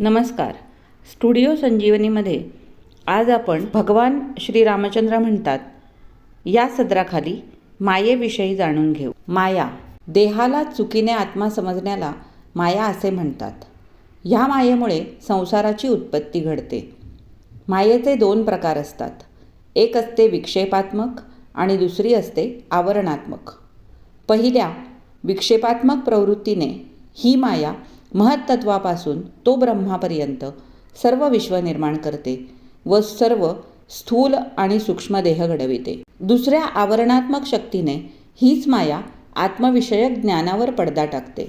नमस्कार. स्टुडिओ संजीवनीमध्ये आज आपण भगवान श्रीरामचंद्र म्हणतात. या सदराखाली मायेविषयी जाणून घेऊ. माया देहाला चुकीने आत्मा समजण्याला माया असे म्हणतात. ह्या मायेमुळे संसाराची उत्पत्ती घडते. मायेचे दोन प्रकार असतात. एक असते विक्षेपात्मक आणि दुसरी असते आवरणात्मक. पहिल्या विक्षेपात्मक प्रवृत्तीने ही माया महत्तत्वापासून तो ब्रह्मापर्यंत सर्व विश्व निर्माण करते व सर्व स्थूल आणि सूक्ष्मदेह घडविते. दुसऱ्या आवरणात्मक शक्तीने हीच माया आत्मविषयक ज्ञानावर पडदा टाकते.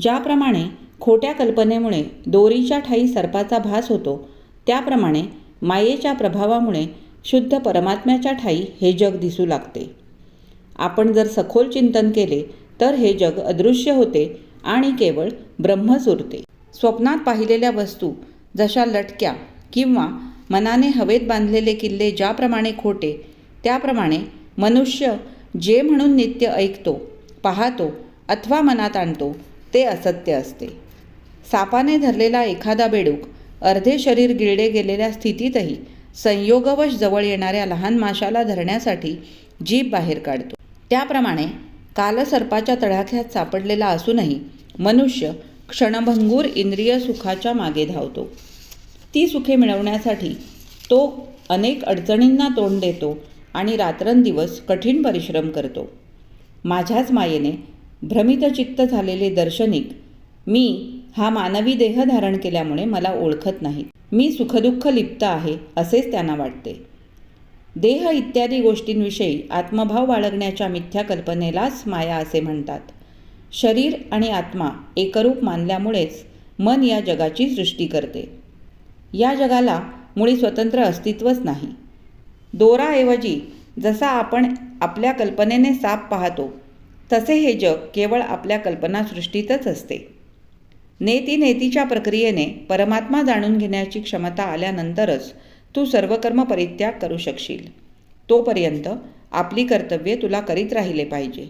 ज्याप्रमाणे खोट्या कल्पनेमुळे दोरीच्या ठाई सर्पाचा भास होतो त्याप्रमाणे मायेच्या प्रभावामुळे शुद्ध परमात्म्याच्या ठाई हे जग दिसू लागते. आपण जर सखोल चिंतन केले तर हे जग अदृश्य होते आणि केवळ ब्रह्म उरते स्वप्नात पाहिलेल्या वस्तू जशा लटक्या किंवा मनाने हवेत बांधलेले किल्ले ज्याप्रमाणे खोटे त्याप्रमाणे मनुष्य जे म्हणून नित्य ऐकतो पाहतो अथवा मनात आणतो ते असत्य असते. सापाने धरलेला एखादा बेडूक अर्धे शरीर गिळले गेलेल्या स्थितीतही संयोगवश जवळ येणाऱ्या लहान माशाला धरण्यासाठी जीभ बाहेर काढतो. त्याप्रमाणे कालसर्पाच्या तडाख्यात सापडलेला असूनही मनुष्य क्षणभंगूर इंद्रिय सुखाच्या मागे धावतो. ती सुखे मिळवण्यासाठी तो अनेक अडचणींना तोंड देतो आणि रात्रंदिवस कठीण परिश्रम करतो. माझ्याच मायेने भ्रमितचित्त झालेले दर्शनिक मी हा मानवी देह धारण केल्यामुळे मला ओळखत नाही मी सुखदुःख लिप्त आहे असेच त्यांना वाटते. देह इत्यादी गोष्टींविषयी आत्मभाव बाळगण्याच्या मिथ्या कल्पनेलाच माया असे म्हणतात. शरीर आणि आत्मा एकरूप मानल्यामुळेच मन या जगाची सृष्टी करते. या जगाला मुळी स्वतंत्र अस्तित्वच नाही. दोराऐवजी जसा आपण आपल्या कल्पनेने साप पाहतो तसे हे जग केवळ आपल्या कल्पनासृष्टीतच असते. नेती नेतीच्या प्रक्रियेने परमात्मा जाणून घेण्याची क्षमता आल्यानंतरच तू सर्व कर्म परित्याग करू शकशील. तोपर्यंत आपली कर्तव्ये तुला करीत राहिले पाहिजे.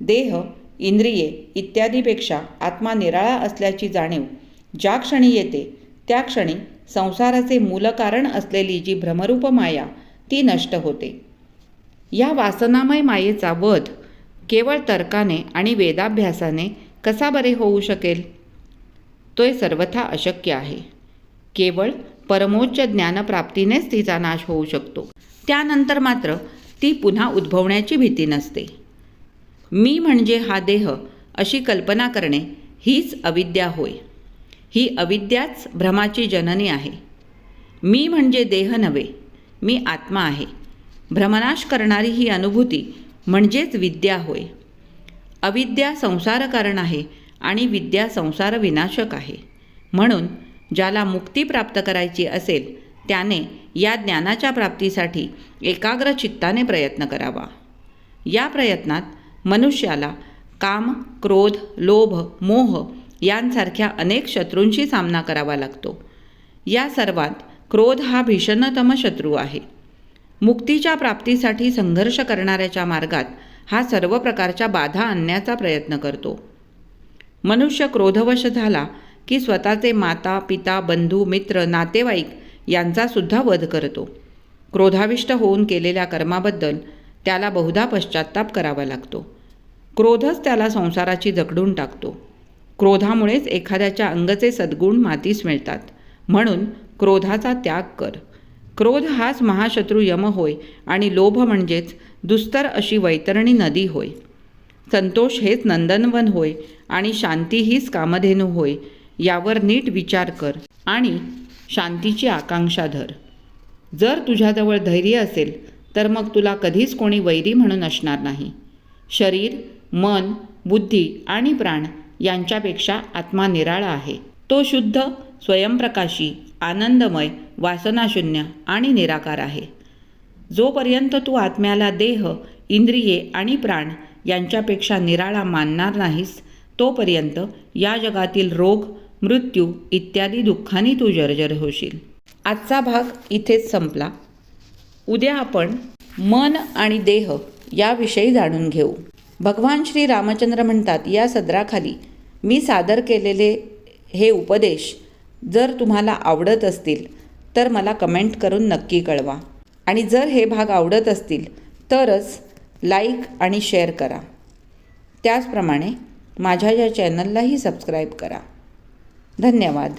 देह इंद्रिये इत्यादीपेक्षा आत्मा निराळा असल्याची जाणीव ज्या क्षणी येते त्या क्षणी संसाराचे मूलकारण असलेली जी भ्रमरूप माया ती नष्ट होते. या वासनामय मायेचा वध केवळ तर्काने आणि वेदाभ्यासाने कसा बरे होऊ शकेल? तो सर्वथा अशक्य आहे. केवळ परमोच्च ज्ञानप्राप्तीनेच तिचा नाश होऊ शकतो. त्यानंतर मात्र ती पुन्हा उद्भवण्याची भीती नसते. मी म्हणजे हा देह अशी कल्पना करणे हीच अविद्या होय. ही अविद्याच भ्रमाची जननी आहे. मी म्हणजे देह नव्हे मी आत्मा आहे. भ्रमनाश करणारी ही अनुभूती म्हणजेच विद्या होय. अविद्या संसारकारण आहे आणि विद्या संसार विनाशक आहे. म्हणून ज्याला मुक्ती प्राप्त करायची असेल त्याने या ज्ञानाच्या प्राप्तीसाठी एकाग्र चित्ताने प्रयत्न करावा. या प्रयत्नात मनुष्याला काम क्रोध लोभ मोह यांसारख्या अनेक शत्रूंशी सामना करावा लागतो. या सर्वात क्रोध हा भीषणतम शत्रू आहे. मुक्तीच्या प्राप्तीसाठी संघर्ष करणाऱ्याच्या मार्गात हा सर्व प्रकारच्या बाधा आणण्याचा प्रयत्न करतो. मनुष्य क्रोधवश झाला की स्वतःचे माता पिता बंधू मित्र नातेवाईक यांचासुद्धा वध करतो. क्रोधाविष्ट होऊन केलेल्या कर्माबद्दल त्याला बहुधा पश्चाताप करावा लागतो. क्रोधच त्याला संसाराची जकडून टाकतो. क्रोधामुळेच एखाद्याच्या अंगचे सद्गुण मातीस मिळतात. म्हणून क्रोधाचा त्याग कर. क्रोध हाच महाशत्रू यम होय आणि लोभ म्हणजेच दुस्तर अशी वैतरणी नदी होय. संतोष हेच नंदनवन होय आणि शांती हीच कामधेनू होय यावर नीट विचार कर आणि शांतीची आकांक्षा धर. जर तुझ्याजवळ धैर्य असेल तर मग तुला कधीच कोणी वैरी म्हणून असणार नाही. शरीर मन बुद्धी आणि प्राण यांच्यापेक्षा आत्मा निराळा आहे. तो शुद्ध स्वयंप्रकाशी आनंदमय वासनाशून्य आणि निराकार आहे. जोपर्यंत तू आत्म्याला देह इंद्रिये आणि प्राण यांच्यापेक्षा निराळा मानणार नाहीस तोपर्यंत या जगातील रोग मृत्यू इत्यादी दुःखाने तू जर्जर होशील. आजचा भाग इथेच संपला. उद्या आपण मन आणि देह याविषयी जाणून घेऊ. भगवान श्री रामचंद्र म्हणतात या सदराखाली मी सादर केलेले हे उपदेश जर तुम्हाला आवडत असतील तर मला कमेंट करून नक्की कळवा. आणि जर हे भाग आवडत असतील तरच लाईक आणि शेअर करा. त्याचप्रमाणे माझ्या या चॅनललाही सबस्क्राईब करा. धन्यवाद.